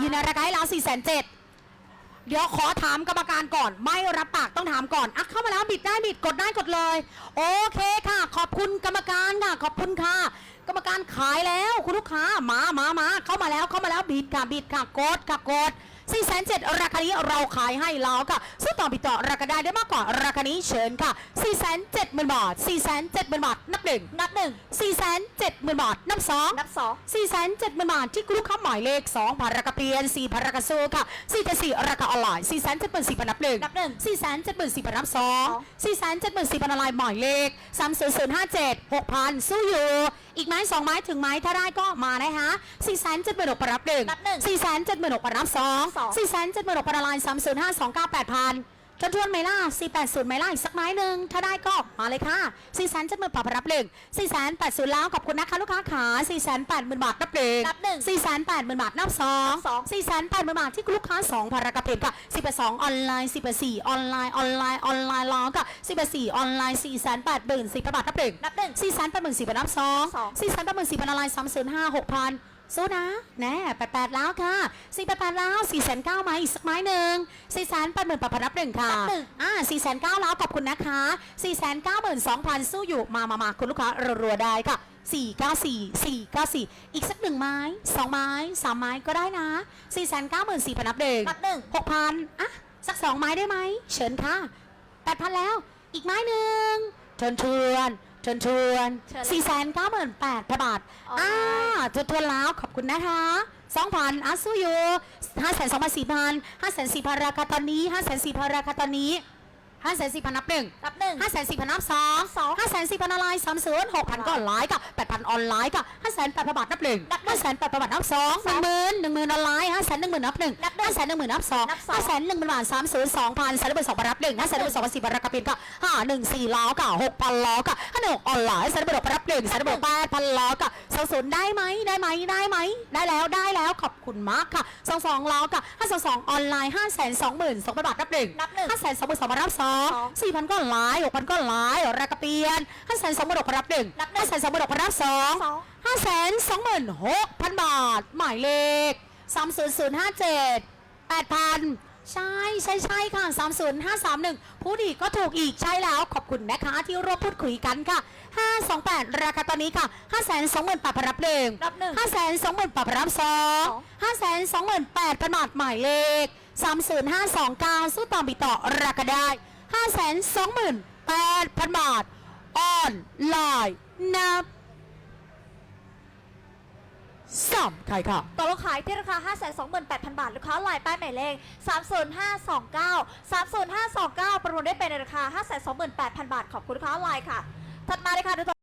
ยืนในราคาให้แล้ว4 7 0 0 0เดี๋ยวขอถามกรรมการก่อน ไม่รับปากต้องถามก่อนอะเข้ามาแล้วบิดได้บิดกดได้กดเลย โอเคค่ะ ขอบคุณกรรมการค่ะ ขอบคุณค่ะ กรรมการขายแล้วคุณลูกค้ามามามาเข้ามาแล้วเข้ามาแล้วบิดค่ะบิดค่ะกดค่ะกด 4 7 0 0 0ราคานี้เราขายให้แล้วค่ะซื้อต่อบิดต่อราคาได้ได้มากกว่าราคานี้เชิญค่ะ 4 7 0 0 0 0 บาท 4 7 0 0 0 0 บาท นับหนึ่งนับหนึ่ง4 7 0 0 0 0บาท นับสองนับสอง4 7 0 0 0 0 บาท ที่ลูกค้าหมายเลข2ผ่านราคาเปลี่ยน4ผ่านราคาสู้ค่ะ4แต่4ราคาออนไลน์4 7 4 0 0 0นับหนึ่งนับหนึ่ง4 7 4 0 0 0นับสอง4 7 4 0 0 0ออนไลน์หมายเลข3 0 0 5 7 6,000สู้อยู่ อีกไม้สองไม้ถึงไม้ถ้าได้ก็มานะคะ4 7 7 6 6รับหนึ่งนับหนึ่ง4 7 7 6 6รับสองสอง4 7 7 6 6ออนไลน์3 0 5 2 9 8,000ทวนทวนๆไหมล่ะ480ไหมล่ะอีกสักไม้หนึ่งถ้าได้ก็มาเลยค่ะ4 7 0 0 0ปรับรับหนึ่ง4 8 0แล้วขอบคุณนะคะลูกค้าขา4 8 0 0 0 0บาทรับหนึ่งนับหนึ่ง4 8 0 0 0 0บาทนับสองนับสอง4 8 0 0 0 0บาทที่ลูกค้า2พารากระเพนค่ะ10 2ออนไลน์10 4ออนไลน์ออนไลน์ออนไลน์ล้อค่ะ10 4ออนไลน์4 8 0 0 0 0 10บาทนับหนึ่งนับหนึ่ง4 8 0 0 0 0นับสองสอง4 8 0 0 0 0ออนไลน์3 0 5 6 0 0 สู้นะแน่88แล้วค่ะ4 88แล้ว4 9 0 0ไหมอีกสักไม้หนึ่ง4 8 0 0 0 0ปรับนับหนึ่งค่ะนับหนึ่งอ่า4 9 0 0แล้วขอบคุณนะคะ4 9 2 0 0 0สู้อยู่มามามาคุณลูกค้ารัวๆได้ค่ะ494 494 อีกสักหนึ่งไม้สองไม้สามไม้ก็ได้นะ 494,000พันนับหนึ่งนับหนึ่ง6,000อะ สักสองไม้ได้ไหม เชิญค่ะ8,000แล้ว อีกไม้หนึ่ง เชิญชวนเชิญชวนเชิญเลยสี่แสนเก้าหมื่นแปดพันบาทออนไลน์อ่าทวนทวนแล้วขอบคุณนะคะสองพันอะสู้อยู่ห้าแสนสองพันสี่พันห้าแสนสี่พันราคาตอนนี้ห้าแสนสี่พันราคาตอนนี้ห้าแสนสี่พันนับหนึ่งนับหนึ่ง ห้าแสนสี่พันนับสองสองห้าแสนสี่พันออนไลน์สามศูนย์หกพันก็ออนไลน์กับแปดพั นออนไลน์กับห้าแสนแปดพันบาทนับหนึ่งนับหนึ่ห้างแสนแปดพันบาทนับสองหสอนึ่งงหมื่นหนึ่งหมื่นออนไลน์ห้าแสนหนึ่งหมื่นนับหนึ่งนับหนึ่งห้าแสนหนึ่งหมื่นนับสองนับสองห้าแสนหนึ่งหมื่นบาทสามศูนย์สองพันแสนหนึ่งหมื่นสองพันนับหนึ่งห้าแสนหนึ่งหมื่นสองพันสี่พันราคาเป็นก็ห้าหนึ่งสี่ล้อกับหกพันล้อกับห้าหนึ่งออนไลน์แสนหนึ่งหมื่นนับหนึ่งแสนหนึ่งหมื่นแปดพันล้อกับสองศูนย์ได้ไหมได้ไหมได้ไหมได้แล้วได้แล้วขอบคุณมากค่ะสองสองล้อกับห้าสองสองออนไลน์ห้าแสนสองหมื่นสองพันบาทนับหนึ่งนับหนึ่งห้าแสนสองหมื่นสองพันรับสองสองสี่พันก็หลายหกพันก็หลายรากระเปียนห้าแสนสองหมื่นหกพันรับหนึ่งนับหนึ่งห้าแสนสองหมื่นหกพันรับสองสองห้าแสนสองหมื่นหกพันบาท หมายเลขสามศูนย์ศูนย์ห้าเจ็ดแปดพันใช่ใช่ใช่ค่ะสามศูนย์ห้าสามหนึ่งพูดอีกก็ถูกอีกใช่แล้ว ขอบคุณนะคะที่ร่วมพูดคุยกันค่ะห้าสองแปดราคาตอนนี้ค่ะห้าแสนสองหมื่นแปดพันรับหนึ่งนับหนึ่งห้าแสนสองหมื่นแปดพันรับสองสองห้าแสนสองหมื่นแปดพันบาทหมายเลขสามศูนย์ห้าสองเก้าสู้ต่อบิต่อราคาได้ห้าแสนสองหมื่นแปดพันบาทออนไลน์นับำใครค่ะ ต่อลงขายที่ราคา 528,000 บาท ลูกค้าลายป้ายหมายเลข 30529 30529 ประมูลได้เป็นในราคา 528,000 บาท ขอบคุณลูกค้าลายค่ะ ถัดมาเลยค่ะดูต่อ